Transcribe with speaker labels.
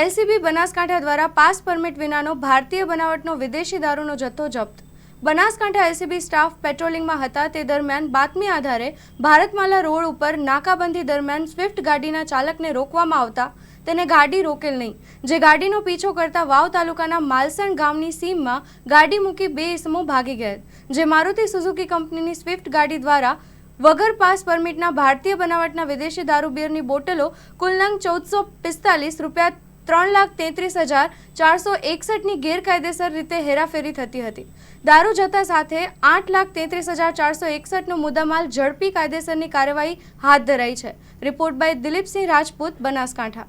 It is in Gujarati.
Speaker 1: એલસીબી બનાસકાંઠા દ્વારા પાસ પરમિટ વિનાનો ભારતીય બનાવટનો વિદેશી દારૂનો જથ્થો જપ્ત. બનાસકાંઠા એલસીબી સ્ટાફ પેટ્રોલિંગમાં હતા તે દરમિયાન બાતમી આધારે ભારતમાલા રોડ ઉપર નાકાબંધી દરમિયાન સ્વિફ્ટ ગાડીના ચાલકને રોકવામાં આવતા તેને ગાડી રોકેલ નહીં. જે ગાડીનો પીછો કરતા વાવ તાલુકાના માલસણ ગામની સીમમાં ગાડી મૂકી બે ઇસમો ભાગી ગયા. જે મારુતિ સુઝુકી કંપનીની સ્વિફ્ટ ગાડી દ્વારા વગર પાસ પરમિટના ભારતીય બનાવટના વિદેશી દારૂ બિયરની બોટલો કુલ નંગ ચૌદસો પિસ્તાલીસ રૂપિયા ત્રણ લાખ તેત્રીસ હજાર ચારસો એકસઠની ગેરકાયદેસર રીતે હેરાફેરી થતી હતી. દારૂ જથ્થા સાથે આઠ લાખ તેત્રીસ હજાર ચારસો એકસઠનો મુદ્દામાલ ઝડપી કાયદેસરની કાર્યવાહી હાથ ધરાઈ છે. Report by Dilipsinh Rajput, Banaskantha.